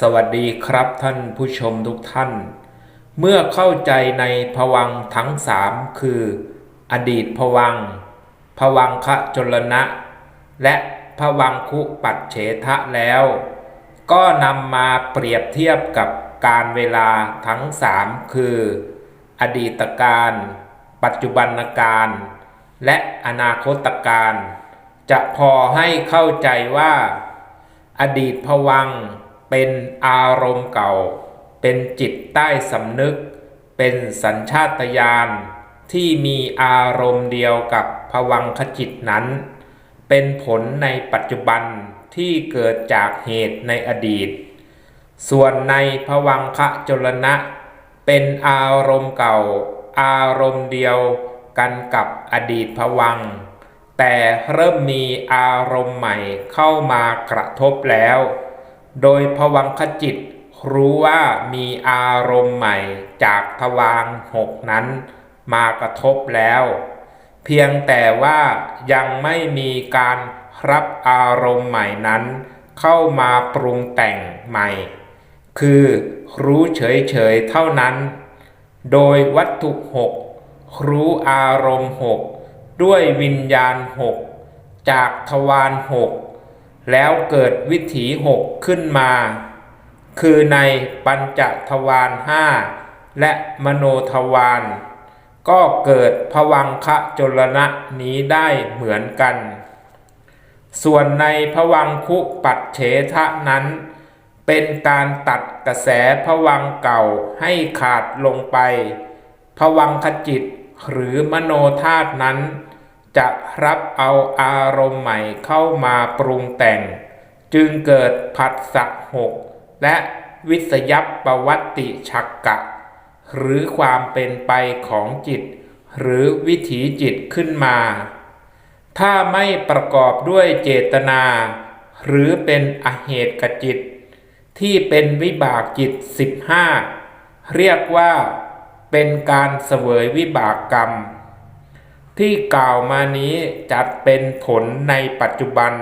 สวัสดีครับท่านผู้ชมทุกท่าน เมื่อเข้าใจในภวังทั้งสามคือ อดีตภวังค์ภวังคะจลนะ และภวังคุปัจเฉทะแล้ว ก็นำมาเปรียบเทียบกับการเวลาทั้งสามคือ อดีตการ ปัจจุบันการ และอนาคตการ จะพอให้เข้าใจว่า อดีตภวัง เป็นอารมณ์เก่า เป็นจิตใต้สำนึก เป็นสัญชาตญาณที่มีอารมณ์เดียวกับภวังคจิตนั้น เป็นผลในปัจจุบันที่เกิดจากเหตุในอดีต ส่วนในภวังคจลนะ เป็นอารมณ์เก่า อารมณ์เดียวกันกับอดีตภวัง แต่เริ่มมีอารมณ์ใหม่เข้ามากระทบแล้ว โดยภวังคจิต รู้ว่ามีอารมณ์ใหม่จากทวารหกนั้นมากระทบแล้ว เพียงแต่ว่ายังไม่มีการรับอารมณ์ใหม่นั้น เข้ามาปรุงแต่งใหม่ คือรู้เฉยๆเท่านั้น โดยวัตถุหกรู้อารมณ์หกด้วยวิญญาณหกจากทวารหก แล้วเกิดวิถีหกขึ้นมา คือในปัญจทวารห้าและมโนทวารก็เกิดภวังคะจลนะนี้ได้เหมือนกัน ส่วนในภวังคุปัจเฉทะนั้น เป็นการตัดกระแสภวังเก่าให้ขาดลงไปภวังคจิตหรือมโนธาตุนั้น จะรับเอาอารมณ์ใหม่เข้ามาปรุงแต่ง จึงเกิดผัสสะหกและวิสยัปปวัตติชักกะ หรือความเป็นไปของจิต หรือวิถีจิตขึ้นมา ถ้าไม่ประกอบด้วยเจตนา หรือเป็นอเหตุกจิต ที่เป็นวิบากจิต 15 เรียกว่าเป็นการเสวยวิบากกรรม ที่กล่าวมานี้จัดเป็นผลในปัจจุบัน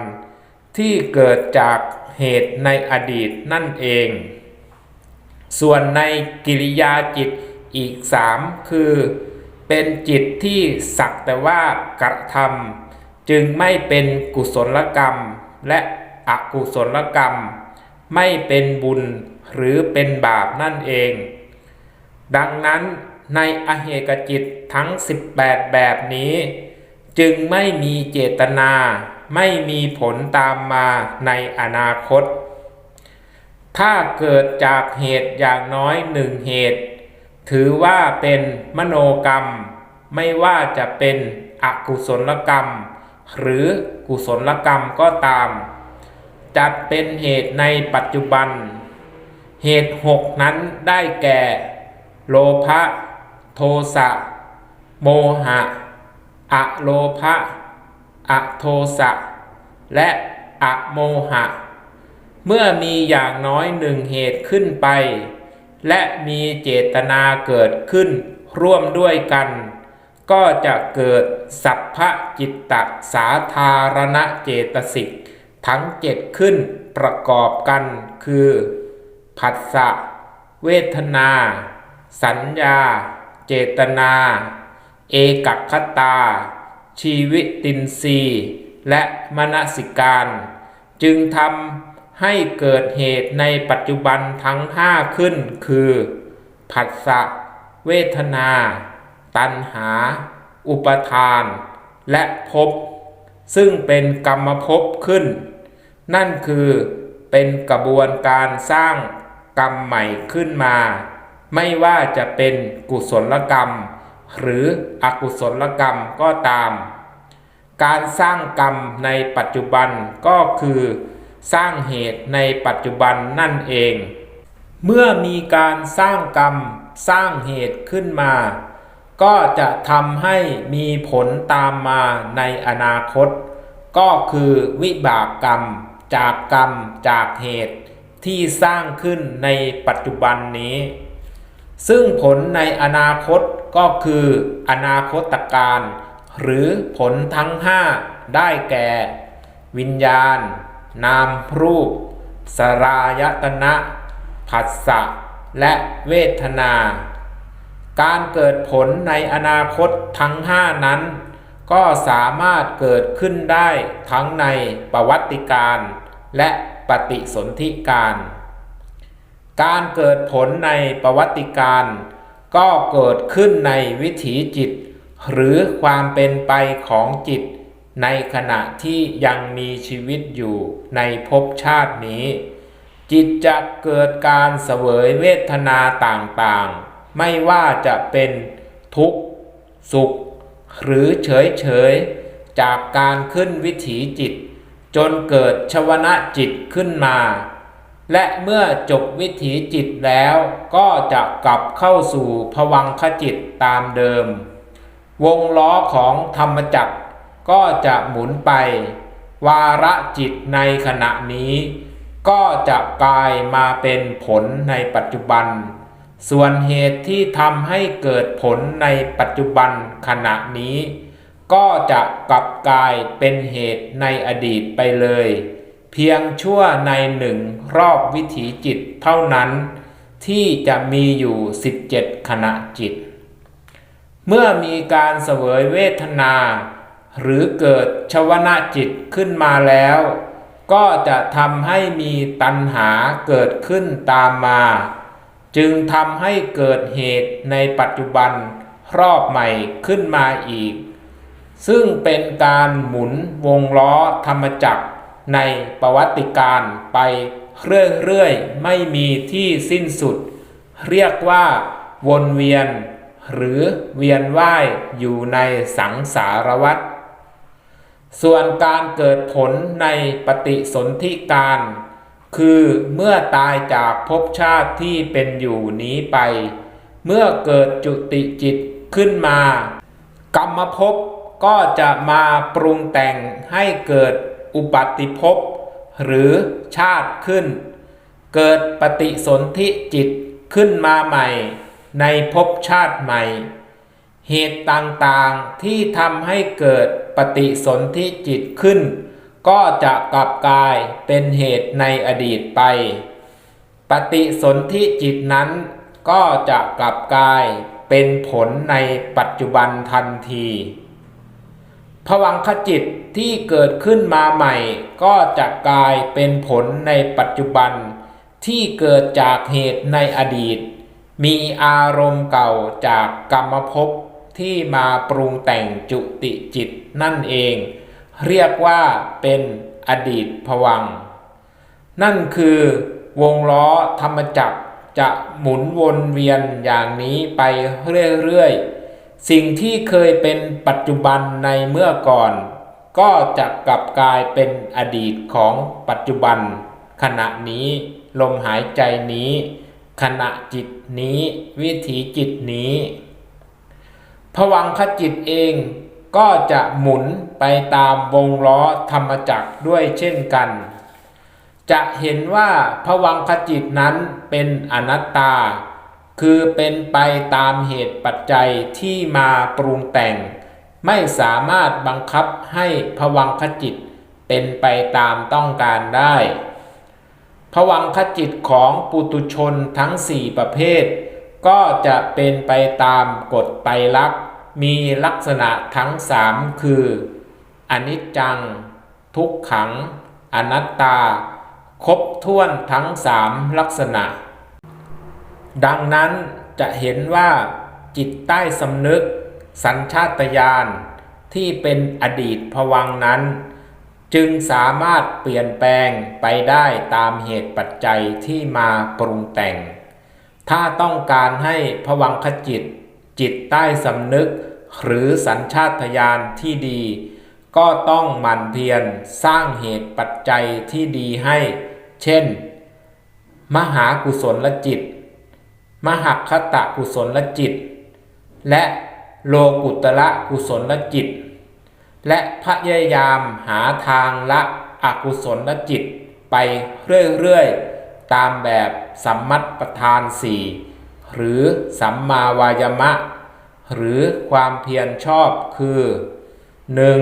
ที่เกิดจากเหตุในอดีตนั่นเอง ส่วนในกิริยาจิตอีกสามคือ เป็นจิตที่สักแต่ว่ากระทำจึงไม่เป็นกุศลกรรม และอกุศลกรรม ไม่เป็นบุญหรือเป็นบาปนั่นเอง ดังนั้น ในอเหกจิตทั้ง 18 แบบนี้ จึงไม่มีเจตนาไม่มีผลตามมาในอนาคต ถ้าเกิดจากเหตุอย่างน้อยหนึ่งเหตุ ถือว่าเป็นมโนกรรม ไม่ว่าจะเป็นอกุศลกรรม หรือกุศลกรรมก็ตาม จัดเป็นเหตุในปัจจุบัน เหตุหกนั้นได้แก่ โลภะ ทสะ โมหะอะโลภะอะโทสะ และอะโมหะ เมื่อมีอย่างน้อยหนึ่งเหตุขึ้นไป และมีเจตนาเกิดขึ้นร่วมด้วยกัน ก็จะเกิดสัพพจิตตสาธารณเจตสิกทั้งเจ็ดขึ้นประกอบกันคือ ผัสสะ เวทนา สัญญา เจตนา เอกัคตา ชีวิตินทรีย์และมนสิการ จึงทำให้เกิดเหตุในปัจจุบันทั้งห้าขึ้นคือ ผัสสะ เวทนา ตัณหา อุปทาน และภพซึ่งเป็นกรรมภพขึ้น นั่นคือเป็นกระบวนการสร้างกรรมใหม่ขึ้นมา ไม่ว่าจะเป็นกุศลกรรม หรืออกุศลกรรมก็ตาม การสร้างกรรมในปัจจุบันก็คือสร้างเหตุในปัจจุบันนั่นเอง เมื่อมีการสร้างกรรมสร้างเหตุขึ้นมา ก็จะทำให้มีผลตามมาในอนาคต ก็คือวิบากกรรม จากกรรมจากเหตุที่สร้างขึ้นในปัจจุบันนี้ ซึ่งผลในอนาคตก็คืออนาคตการ หรือผลทั้งห้าได้แก่ วิญญาณ นามรูป สรายตนะผัสสะและเวทนา การเกิดผลในอนาคตทั้งห้านั้น ก็สามารถเกิดขึ้นได้ทั้งในประวัติการ และปฏิสนธิการ การเกิดผลในประวัติการ ก็เกิดขึ้นในวิถีจิต หรือความเป็นไปของจิต ในขณะที่ยังมีชีวิตอยู่ในภพชาตินี้ จิตจะเกิดการเสวยเวทนาต่างๆ ไม่ว่าจะเป็นทุกข์ สุข หรือเฉยๆจากการขึ้นวิถีจิต จนเกิดชวนะจิตขึ้นมา และเมื่อจบวิถีจิตแล้วก็จะกลับเข้าสู่ภวังคจิตตามเดิม วงล้อของธรรมจักรก็จะหมุนไป วาระจิตในขณะนี้ ก็จะกลายมาเป็นผลในปัจจุบัน ส่วนเหตุที่ทำให้เกิดผลในปัจจุบันขณะนี้ ก็จะกลับกลายเป็นเหตุในอดีตไปเลย เพียงชั่วในหนึ่งรอบวิถีจิตเท่านั้น ที่จะมีอยู่ 17 ขณะจิต เมื่อมีการเสวยเวทนา หรือเกิดชวนาจิตขึ้นมาแล้ว ก็จะทำให้มีตัณหาเกิดขึ้นตามมา จึงทำให้เกิดเหตุในปัจจุบันรอบใหม่ขึ้นมาอีก ซึ่งเป็นการหมุนวงล้อธรรมจักร ในประวัติการไปเรื่อยๆ ไม่มีที่สิ้นสุด เรียกว่าวนเวียน หรือเวียนว่ายอยู่ในสังสารวัฏส่วนการเกิดผลในปฏิสนธิการ คือเมื่อตายจากภพชาติที่เป็นอยู่นี้ไป เมื่อเกิดจุติจิตขึ้นมา กรรมภพก็จะมาปรุงแต่งให้เกิด อุบัติภพหรือชาติขึ้น เกิดปฏิสนธิจิตขึ้นมาใหม่ ในภพชาติใหม่ เหตุต่างๆที่ทำให้เกิดปฏิสนธิจิตขึ้น ก็จะกลับกลายเป็นเหตุในอดีตไป ปฏิสนธิจิตนั้น ก็จะกลับกลายเป็นผลในปัจจุบันทันที ผวังขจิตที่เกิดขึ้นมาใหม่ ก็จะกลายเป็นผลในปัจจุบัน ที่เกิดจากเหตุในอดีต มีอารมณ์เก่าจากกรรมภพที่มาปรุงแต่งจุติจิตนั่นเอง เรียกว่าเป็นอดีตผวัง นั่นคือ วงล้อธรรมจักรจะหมุนวนเวียนอย่างนี้ไปเรื่อยๆ สิ่งที่เคยเป็นปัจจุบันในเมื่อก่อน ก็จะกลับกลายเป็นอดีตของปัจจุบัน ขณะนี้ลมหายใจนี้ ขณะจิตนี้ วิถีจิตนี้ผวังคจิตเองก็จะหมุนไปตามวงล้อธรรมจักรด้วยเช่นกัน จะเห็นว่าผวังคจิตนั้นเป็นอนัตตา คือเป็นไปตามเหตุปัจจัยที่มาปรุงแต่ง ไม่สามารถบังคับให้ผวังคจิตเป็นไปตามต้องการได้ผวังคจิตของปุตุชนทั้งสี่ประเภท ก็จะเป็นไปตามกฎไตรลักษณ์มีลักษณะทั้งสามคือ อนิจจัง ทุกขัง อนัตตา ครบถ้วนทั้งสามลักษณะ ดังนั้นจะเห็นว่าจิตใต้สำนึก สัญชาตญาณที่เป็นอดีตภวังนั้น จึงสามารถเปลี่ยนแปลงไปได้ตามเหตุปัจจัยที่มาปรุงแต่ง ถ้าต้องการให้ภวังคจิต จิตใต้สำนึก หรือสัญชาตญาณที่ดี ก็ต้องหมั่นเพียรสร้างเหตุปัจจัยที่ดีให้ เช่น มหากุศลจิต มหัคตะกุศลจิต และโลกุตระกุศลจิต และพยายามหาทางละอกุศลจิตไปเรื่อยๆ ตามแบบสัมมัตประธานสี่หรือสัมมาวายมะ หรือความเพียรชอบคือ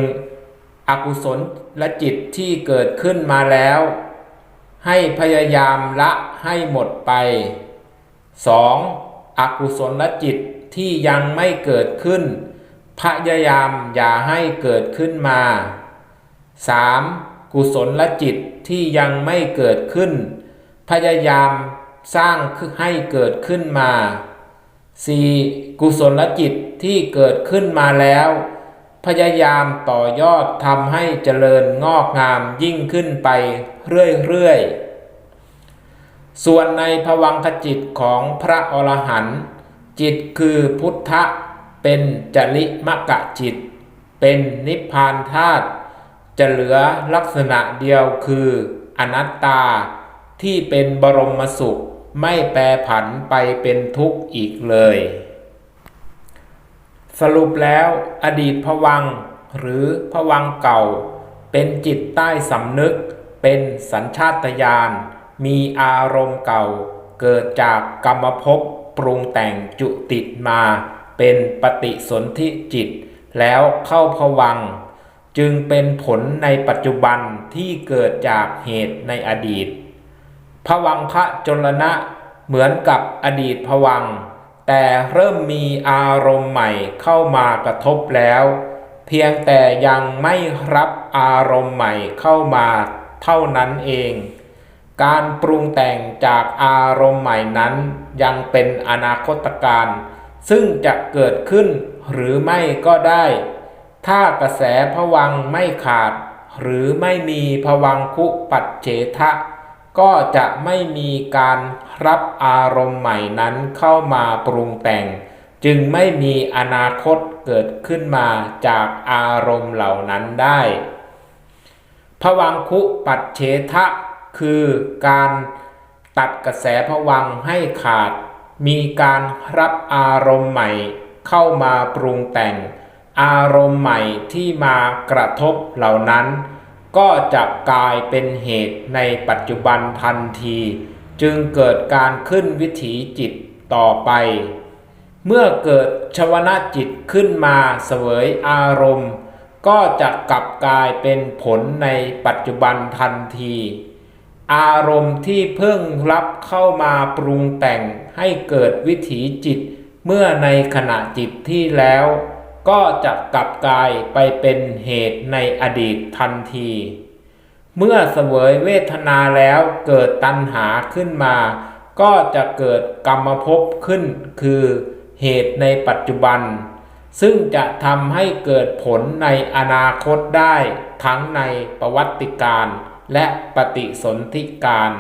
1. อกุศลละจิตที่เกิดขึ้นมาแล้ว ให้พยายามละให้หมดไป 2. อกุศลจิตที่ยังไม่เกิดขึ้น พยายามอย่าให้เกิดขึ้นมา 3. กุศลจิตที่ยังไม่เกิดขึ้น พยายามสร้างให้เกิดขึ้นมา 4. กุศลจิตที่เกิดขึ้นมาแล้ว พยายามต่อยอดทำให้เจริญงอกงามยิ่งขึ้นไปเรื่อยๆ ส่วนในภวังคจิตของพระอรหันต์จิตคือพุทธะเป็นจริมกะจิต เป็นนิพพานธาตุจะเหลือลักษณะเดียวคืออนัตตาที่เป็นบรมสุขไม่แปรผันไปเป็นทุกข์อีกเลย สรุปแล้วอดีตผวังหรือผวังเก่า เป็นจิตใต้สำนึกเป็นสัญชาตญาณ มีอารมณ์เก่า เกิดจากกรรมภพปรุงแต่งจุติดมา เป็นปฏิสนธิจิต แล้วเข้าผวัง จึงเป็นผลในปัจจุบันที่เกิดจากเหตุในอดีตผวังคะจลนะเหมือนกับอดีตผวัง แต่เริ่มมีอารมณ์ใหม่เข้ามากระทบแล้ว เพียงแต่ยังไม่รับอารมณ์ใหม่เข้ามาเท่านั้นเอง การปรุงแต่งจากอารมณ์ใหม่นั้น ยังเป็นอนาคตการซึ่งจะเกิดขึ้นหรือไม่ก็ได้ ถ้ากระแสผวังไม่ขาด หรือไม่มีผวังคุปัจเฉทะ ก็จะไม่มีการรับอารมณ์ใหม่นั้นเข้ามาปรุงแต่ง จึงไม่มีอนาคตเกิดขึ้นมาจากอารมณ์เหล่านั้นได้ผวังคุปัจเฉทะ คือการตัดกระแสผวังให้ขาด มีการรับอารมณ์ใหม่เข้ามาปรุงแต่ง อารมณ์ใหม่ที่มากระทบเหล่านั้น ก็จะกลายเป็นเหตุในปัจจุบันทันที จึงเกิดการขึ้นวิถีจิตต่อไป เมื่อเกิดชวนาจิตขึ้นมาเสวยอารมณ์ ก็จะกลับกลายเป็นผลในปัจจุบันทันที อารมณ์ที่เพิ่งรับเข้ามาปรุงแต่งให้เกิดวิถีจิต เมื่อในขณะจิตที่แล้ว ก็จะกลับกลายไปเป็นเหตุในอดีตทันที เมื่อเสวยเวทนาแล้วเกิดตัณหาขึ้นมา ก็จะเกิดกรรมภพขึ้น คือเหตุในปัจจุบัน ซึ่งจะทำให้เกิดผลในอนาคตได้ทั้งในประวัติการ และปฏิสนธิการ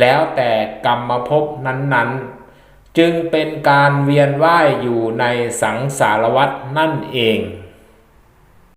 แล้วแต่กรรมภพนั้นๆ จึงเป็นการเวียนว่ายอยู่ในสังสารวัฏนั่นเอง